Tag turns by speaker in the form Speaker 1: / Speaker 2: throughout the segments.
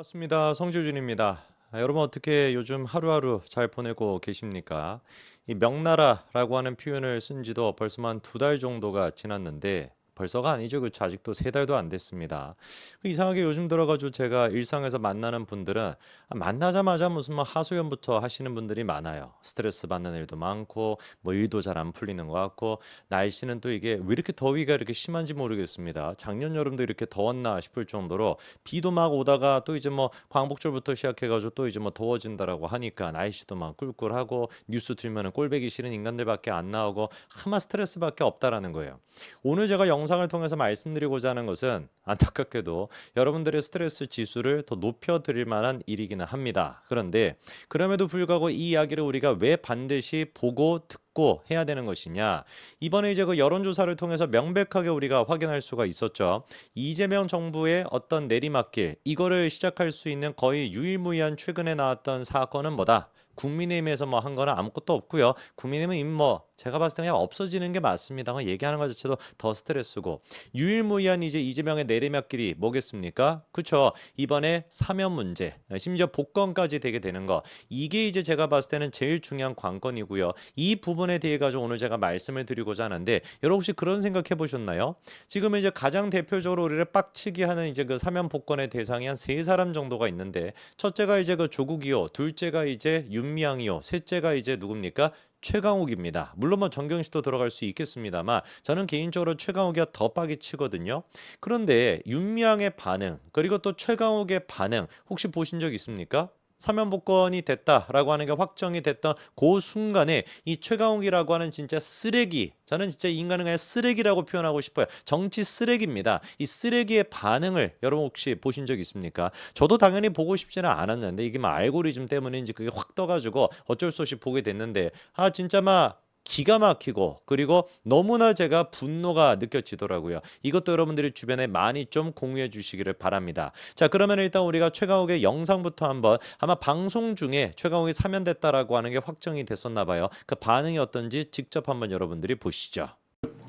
Speaker 1: 반갑습니다. 성주준입니다. 아, 여러분 어떻게 요즘 하루하루 잘 보내고 계십니까? 이 명나라라고 하는 표현을 쓴 지도 벌써 한 두 달 정도가 지났는데 벌써가 아니죠. 그렇죠. 아직도 세 달도 안 됐습니다. 그 이상하게 요즘 들어가지고 제가 일상에서 만나는 분들은 아, 만나자마자 무슨 뭐 하소연부터 하시는 분들이 많아요. 스트레스 받는 일도 많고 뭐 일도 잘 안 풀리는 것 같고 날씨는 또 이게 왜 이렇게 더위가 이렇게 심한지 모르겠습니다. 작년 여름도 이렇게 더웠나 싶을 정도로 비도 막 오다가 또 이제 뭐 광복절부터 시작해가지고 또 이제 뭐 더워진다라고 하니까 날씨도 막 꿀꿀하고 뉴스 틀면은 꼴배기 싫은 인간들밖에 안 나오고 하마 스트레스밖에 없다라는 거예요. 오늘 제가 영상 을 통해서 말씀드리고자 하는 것은 안타깝게도 여러분들의 스트레스 지수를 더 높여드릴 만한 일이기는 합니다. 그런데 그럼에도 불구하고 이 이야기를 우리가 왜 반드시 보고 듣고 해야 되는 것이냐 이번에 이제 그 여론조사를 통해서 명백하게 우리가 확인할 수가 있었죠 이재명 정부의 어떤 내리막길 이거를 시작할 수 있는 거의 유일무이한 최근에 나왔던 사건은 뭐다 국민의힘에서 뭐 한 거는 아무것도 없고요. 국민의힘은 이미 뭐 제가 봤을 때 그냥 없어지는 게 맞습니다. 얘기하는 것 자체도 더 스트레스고 유일무이한 이제 이재명의 내리막길이 뭐겠습니까? 그렇죠. 이번에 사면 문제, 심지어 복권까지 되게 되는 거 이게 이제 제가 봤을 때는 제일 중요한 관건이고요. 이 부분 에 대해 가지고 오늘 제가 말씀을 드리고자 하는데 여러분 혹시 그런 생각해 보셨나요? 지금 이제 가장 대표적으로 우리를 빡치게 하는 이제 그 사면 복권의 대상이 한 세 사람 정도가 있는데 첫째가 이제 그 조국이요, 둘째가 이제 윤미향이요, 셋째가 이제 누굽니까? 최강욱입니다. 물론 뭐 정경식도 들어갈 수 있겠습니다만 저는 개인적으로 최강욱이 더 빡이 치거든요. 그런데 윤미향의 반응 그리고 또 최강욱의 반응 혹시 보신 적 있습니까? 사면 복권이 됐다라고 하는 게 확정이 됐던 그 순간에 이 최강욱이라고 하는 진짜 쓰레기 저는 진짜 인간을 그냥 쓰레기라고 표현하고 싶어요. 정치 쓰레기입니다. 이 쓰레기의 반응을 여러분 혹시 보신 적 있습니까? 저도 당연히 보고 싶지는 않았는데 이게 뭐 알고리즘 때문인지 그게 확 떠가지고 어쩔 수 없이 보게 됐는데 아 진짜 막 기가 막히고 그리고 너무나 제가 분노가 느껴지더라고요. 이것도 여러분들이 주변에 많이 좀 공유해 주시기를 바랍니다. 자, 그러면 일단 우리가 최강욱의 영상부터 한번 아마 방송 중에 최강욱이 사면됐다라고 하는 게 확정이 됐었나 봐요. 그 반응이 어떤지 직접 한번 여러분들이 보시죠.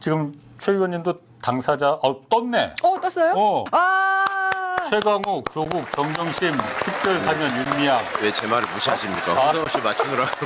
Speaker 2: 지금 최 의원님도 당사자 어 떴네.
Speaker 3: 어 떴어요?
Speaker 2: 어
Speaker 3: 아
Speaker 2: 최강욱, 조국, 정정심, 특별 사면 윤미향.
Speaker 4: 왜 제 말을 무시하십니까?
Speaker 2: 아.
Speaker 4: 없이 맞추느라고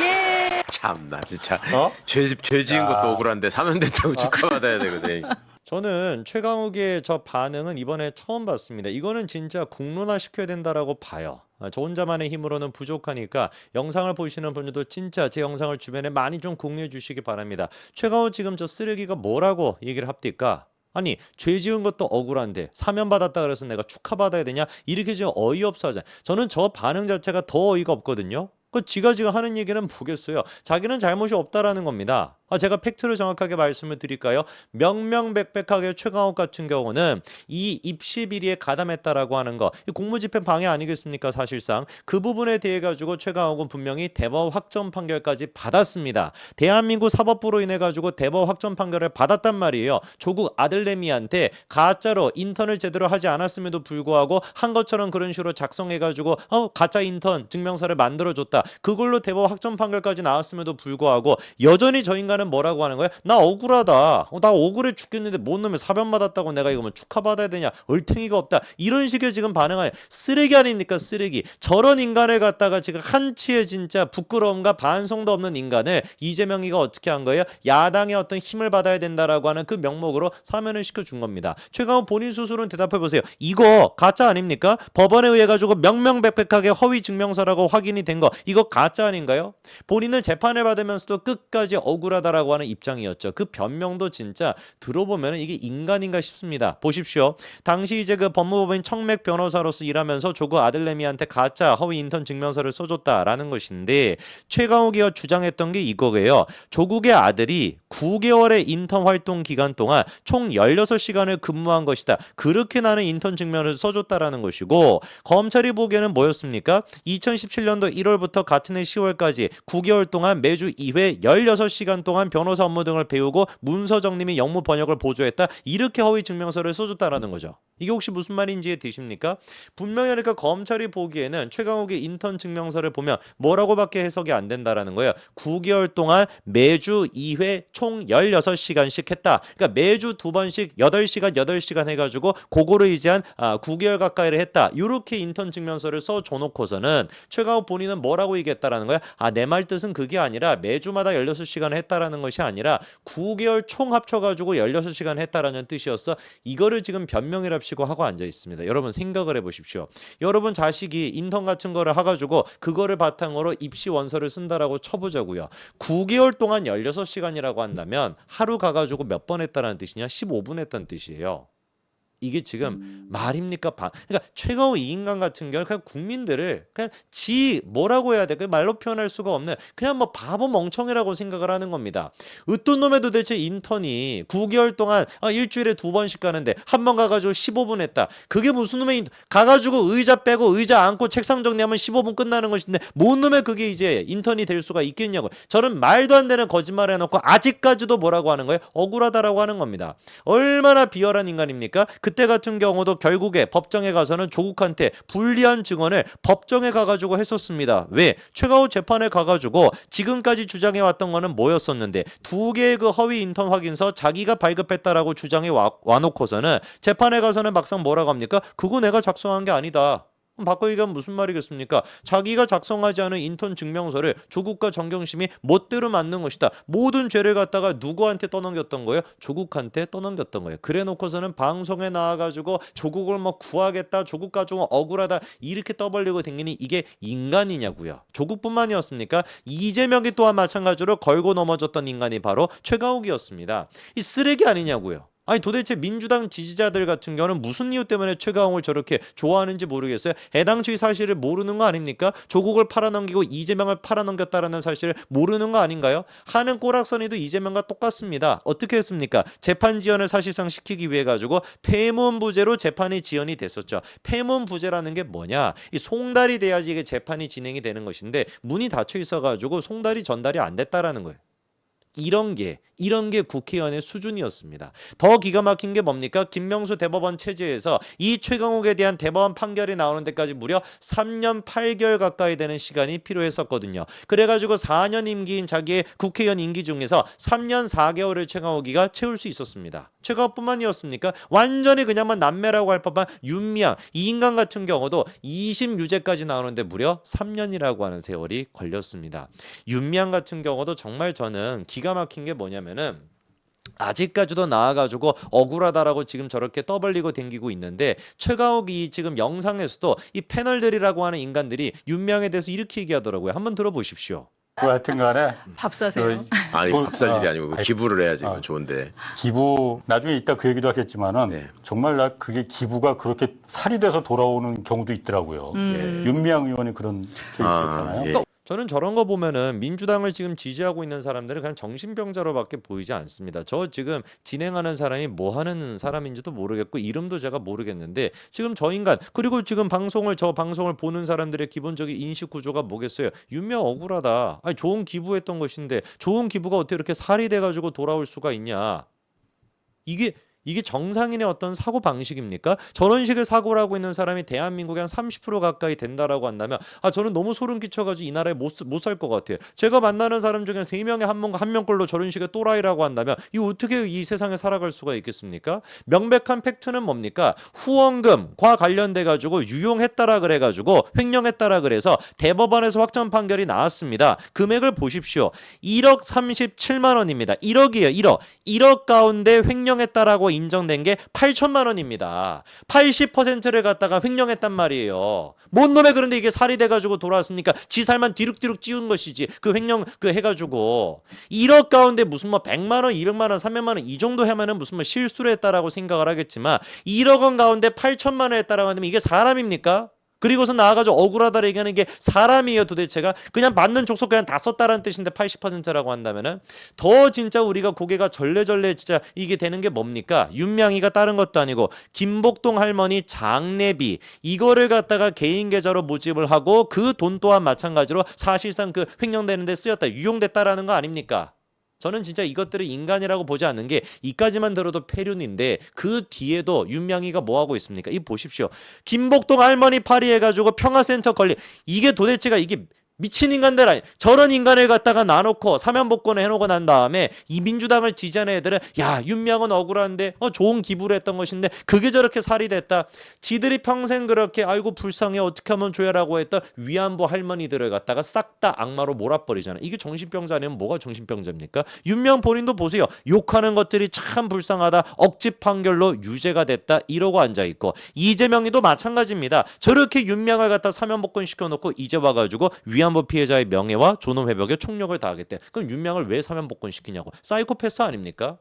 Speaker 3: 예.
Speaker 4: 참나 진짜
Speaker 2: 어?
Speaker 4: 죄, 죄 지은
Speaker 2: 야.
Speaker 4: 것도 억울한데 사면 됐다고 축하받아야 되거든
Speaker 1: 저는 최강욱의 저 반응은 이번에 처음 봤습니다. 이거는 진짜 공론화 시켜야 된다라고 봐요. 아, 저 혼자만의 힘으로는 부족하니까 영상을 보시는 분들도 진짜 제 영상을 주변에 많이 좀 공유해 주시기 바랍니다. 최강욱 지금 저 쓰레기가 뭐라고 얘기를 합니까? 아니 죄 지은 것도 억울한데 사면 받았다 그래서 내가 축하받아야 되냐 이렇게 지금 어이없어 하잖아요. 저는 저 반응 자체가 더 어이가 없거든요. 그 지가 지가 하는 얘기는 보겠어요. 자기는 잘못이 없다라는 겁니다. 아, 제가 팩트를 정확하게 말씀을 드릴까요? 명명백백하게 최강욱 같은 경우는 이 입시 비리에 가담했다라고 하는 거, 이 공무집행 방해 아니겠습니까? 사실상 그 부분에 대해 가지고 최강욱은 분명히 대법 확정 판결까지 받았습니다. 대한민국 사법부로 인해 가지고 대법 확정 판결을 받았단 말이에요. 조국 아들내미한테 가짜로 인턴을 제대로 하지 않았음에도 불구하고 한 것처럼 그런 식으로 작성해 가지고 어 가짜 인턴 증명서를 만들어 줬다. 그걸로 대법 확정 판결까지 나왔음에도 불구하고 여전히 저 인간 은 뭐라고 하는 거야? 나 억울하다. 어, 나 억울해 죽겠는데 뭔 놈이 사변 받았다고 내가 이거면 축하받아야 되냐? 얼탱이가 없다. 이런 식의 지금 반응하는 쓰레기 아닙니까 쓰레기. 저런 인간을 갖다가 지금 한치의 진짜 부끄러움과 반성도 없는 인간을 이재명이가 어떻게 한 거예요? 야당의 어떤 힘을 받아야 된다라고 하는 그 명목으로 사면을 시켜준 겁니다. 최강욱 본인 스스로는 대답해 보세요. 이거 가짜 아닙니까? 법원에 의해 가지고 명명백백하게 허위 증명서라고 확인이 된 거 이거 가짜 아닌가요? 본인은 재판을 받으면서도 끝까지 억울하다 라고 하는 입장이었죠. 그 변명도 진짜 들어보면 이게 인간인가 싶습니다. 보십시오. 당시 이제 그 법무법인 청맥 변호사로서 일하면서 조국 아들내미한테 가짜 허위 인턴 증명서를 써줬다라는 것인데 최강욱이가 주장했던 게 이거예요. 조국의 아들이 9개월의 인턴 활동 기간 동안 총 16시간을 근무한 것이다. 그렇게 나는 인턴 증명을 써줬다라는 것이고 검찰이 보기에는 뭐였습니까? 2017년도 1월부터 같은 해 10월까지 9개월 동안 매주 2회 16시간 동안 변호사 업무 등을 배우고 문서 정리 및 영무 번역을 보조했다. 이렇게 허위 증명서를 써줬다라는 거죠. 이게 혹시 무슨 말인지 이해되십니까? 분명히 그러니까 검찰이 보기에는 최강욱의 인턴 증명서를 보면 뭐라고밖에 해석이 안 된다라는 거예요. 9개월 동안 매주 2회 총 16시간씩 했다. 그러니까 매주 두 번씩 8시간 8시간 해 가지고 그거를 이제 한 아, 9개월 가까이를 했다. 이렇게 인턴 증명서를 써 줘놓고서는 최강욱 본인은 뭐라고 얘기했다라는 거야? 아, 내 말 뜻은 그게 아니라 매주마다 16시간을 했다라는 것이 아니라 9개월 총 합쳐가지고 16시간 했다라는 뜻이었어. 이거를 지금 변명이랍시고 하고 앉아 있습니다. 여러분 생각을 해보십시오. 여러분 자식이 인턴 같은 거를 해가지고 그거를 바탕으로 입시 원서를 쓴다라고 쳐보자고요. 9개월 동안 16시간이라고 한다면 하루 가가지고 몇 번 했다라는 뜻이냐? 15분 했다는 뜻이에요. 이게 지금 말입니까? 바, 그러니까 최강호 이 인간 같은 경우는 그냥 국민들을 그냥 지 뭐라고 해야 돼? 그 말로 표현할 수가 없는 그냥 뭐 바보 멍청이라고 생각을 하는 겁니다. 으뜬 놈의 도대체 인턴이 9개월 동안 아, 일주일에 두 번씩 가는데 한 번 가가지고 15분 했다. 그게 무슨 놈의 인... 가가지고 의자 빼고 의자 앉고 책상 정리하면 15분 끝나는 것인데 뭔 놈의 그게 이제 인턴이 될 수가 있겠냐고. 저는 말도 안 되는 거짓말을 해놓고 아직까지도 뭐라고 하는 거예요? 억울하다라고 하는 겁니다. 얼마나 비열한 인간입니까? 그때 같은 경우도 결국에 법정에 가서는 조국한테 불리한 증언을 법정에 가가지고 했었습니다. 왜? 최강호 재판에 가가지고 지금까지 주장해 왔던 거는 뭐였었는데 두 개의 그 허위 인턴 확인서 자기가 발급했다라고 주장해 와, 와놓고서는 재판에 가서는 막상 뭐라고 합니까? 그거 내가 작성한 게 아니다. 바꿔 얘기하면 무슨 말이겠습니까? 자기가 작성하지 않은 인턴 증명서를 조국과 정경심이 멋대로 맞는 것이다. 모든 죄를 갖다가 누구한테 떠넘겼던 거예요? 조국한테 떠넘겼던 거예요. 그래 놓고서는 방송에 나와가지고 조국을 뭐 구하겠다, 조국 가지고 억울하다 이렇게 떠벌리고 댕기니 이게 인간이냐고요. 조국뿐만이었습니까? 이재명이 또한 마찬가지로 걸고 넘어졌던 인간이 바로 최강욱이었습니다. 이 쓰레기 아니냐고요. 아니 도대체 민주당 지지자들 같은 경우는 무슨 이유 때문에 최강욱을 저렇게 좋아하는지 모르겠어요. 해당시 사실을 모르는 거 아닙니까? 조국을 팔아넘기고 이재명을 팔아넘겼다라는 사실을 모르는 거 아닌가요? 하는 꼬락서니도 이재명과 똑같습니다. 어떻게 했습니까? 재판 지연을 사실상 시키기 위해 가지고 폐문부제로 재판이 지연이 됐었죠. 폐문부제라는 게 뭐냐? 이 송달이 돼야지 이게 재판이 진행이 되는 것인데 문이 닫혀 있어 가지고 송달이 전달이 안 됐다라는 거예요. 이런 게 이런 게 국회의원의 수준이었습니다. 더 기가 막힌 게 뭡니까? 김명수 대법원 체제에서 이 최강욱에 대한 대법원 판결이 나오는 데까지 무려 3년 8개월 가까이 되는 시간이 필요했었거든요. 그래가지고 4년 임기인 자기의 국회의원 임기 중에서 3년 4개월을 최강욱이가 채울 수 있었습니다. 최강욱뿐만이었습니까? 완전히 그냥만 남매라고 할 법한 윤미향 이 인간 같은 경우도 2심 유죄까지 나오는데 무려 3년이라고 하는 세월이 걸렸습니다. 윤미향 같은 경우도 정말 저는 기가 막힌 게 뭐냐면은 아직까지도 나와가지고 억울하다라고 지금 저렇게 떠벌리고 댕기고 있는데 최가욱이 지금 영상에서도 이 패널들이라고 하는 인간들이 윤명에 대해서 이렇게 얘기하더라고요. 한번 들어보십시오.
Speaker 2: 그 하여튼 간에
Speaker 3: 밥 사세요.
Speaker 2: 저
Speaker 4: 아니
Speaker 2: 뭐,
Speaker 4: 밥살 일이
Speaker 2: 아,
Speaker 4: 아니고
Speaker 2: 아니,
Speaker 4: 기부를 해야지
Speaker 2: 아.
Speaker 4: 뭐 좋은데.
Speaker 2: 기부 나중에 이따 그 얘기도 하겠지만은
Speaker 4: 네.
Speaker 2: 정말 나 그게 기부가 그렇게 살이 돼서 돌아오는 경우도 있더라고요.
Speaker 3: 음.
Speaker 2: 윤미향 의원이 그런 케이스였잖아요.
Speaker 4: 아, 예.
Speaker 1: 저는 저런 거 보면은 민주당을 지금 지지하고 있는 사람들은 그냥 정신병자로밖에 보이지 않습니다. 저 지금 진행하는 사람이 뭐 하는 사람인지도 모르겠고 이름도 제가 모르겠는데 지금 저 인간 그리고 지금 방송을 저 방송을 보는 사람들의 기본적인 인식 구조가 뭐겠어요? 윤명 억울하다. 아니 좋은 기부했던 것인데 좋은 기부가 어떻게 이렇게 살이 돼 가지고 돌아올 수가 있냐? 이게 이게 정상인의 어떤 사고 방식입니까? 저런 식의 사고를 하고 있는 사람이 대한민국에 한 30% 가까이 된다라고 한다면 아 저는 너무 소름 끼쳐가지고 이 나라에 못못 살 것 같아요. 제가 만나는 사람 중에 세 명에 한명한 명꼴로 저런 식의 또라이라고 한다면 이 어떻게 이 세상에 살아갈 수가 있겠습니까? 명백한 팩트는 뭡니까? 후원금과 관련돼 가지고 유용했다라 그래 가지고 횡령했다라 그래서 대법원에서 확정 판결이 나왔습니다. 금액을 보십시오. 1억 37만 원입니다. 1억이에요. 1억. 1억 가운데 횡령했다라고 인정된 게 8천만 원입니다. 80%를 갖다가 횡령했단 말이에요. 뭔 놈의 그런데 이게 살이 돼가지고 돌아왔습니까? 지 살만 뒤룩뒤룩 찌운 것이지. 그 횡령 그 해가지고 1억 가운데 무슨 뭐 100만 원, 200만 원, 300만 원 이 정도 하면은 무슨 뭐 실수를 했다라고 생각을 하겠지만 1억 원 가운데 8천만 원 했다라고 하면 이게 사람입니까? 그리고서 나와가지고 억울하다 얘기하는 게 사람이에요. 도대체가 그냥 맞는 족속 그냥 다 썼다라는 뜻인데 80%라고 한다면은 더 진짜 우리가 고개가 절레절레 진짜 이게 되는 게 뭡니까? 윤명이가 다른 것도 아니고 김복동 할머니 장례비 이거를 갖다가 개인 계좌로 모집을 하고 그 돈 또한 마찬가지로 사실상 그 횡령되는 데 쓰였다 유용됐다라는 거 아닙니까 저는 진짜 이것들을 인간이라고 보지 않는 게 이까지만 들어도 폐륜인데 그 뒤에도 윤명이가 뭐 하고 있습니까? 이 보십시오. 김복동 할머니 파리 해가지고 평화센터 걸리 이게 도대체가 이게 미친 인간들 아니 저런 인간을 갖다가 나놓고 사면복권을 해놓고 난 다음에 이 민주당을 지지하는 애들은 야 윤명은 억울한데 어 좋은 기부를 했던 것인데 그게 저렇게 살이 됐다. 지들이 평생 그렇게 아이고 불쌍해 어떻게 하면 좋아라고 했던 위안부 할머니들을 갖다가 싹 다 악마로 몰아버리잖아. 이게 정신병자 아니면 뭐가 정신병자입니까? 윤명 본인도 보세요. 욕하는 것들이 참 불쌍하다. 억지 판결로 유죄가 됐다. 이러고 앉아있고. 이재명이도 마찬가지입니다. 저렇게 윤명을 갖다 사면복권 시켜놓고 이제 와가지고 위안 부 피해자의 명예와 존엄 회복에 총력을 다하겠대 그럼 윤명을 왜 사면복권 시키냐고 사이코패스 아닙니까?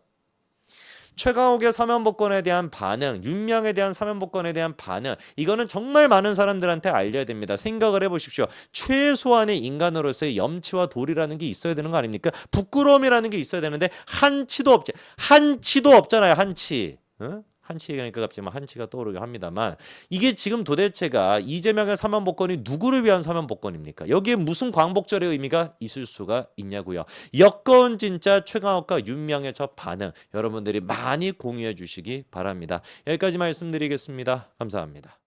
Speaker 1: 최강욱의 사면복권에 대한 반응, 윤명에 대한 사면복권에 대한 반응, 이거는 정말 많은 사람들한테 알려야 됩니다. 생각을 해보십시오. 최소한의 인간으로서의 염치와 도리라는 게 있어야 되는 거 아닙니까? 부끄러움이라는 게 있어야 되는데 한치도 없지, 한치도 없잖아요. 한치. 응? 한치 얘기하니까 갑자기 막 한치가 떠오르게 합니다만 이게 지금 도대체가 이재명의 사면 복권이 누구를 위한 사면 복권입니까? 여기에 무슨 광복절의 의미가 있을 수가 있냐고요. 여건 진짜 최강욱과 윤명의 저 반응 여러분들이 많이 공유해 주시기 바랍니다. 여기까지 말씀드리겠습니다. 감사합니다.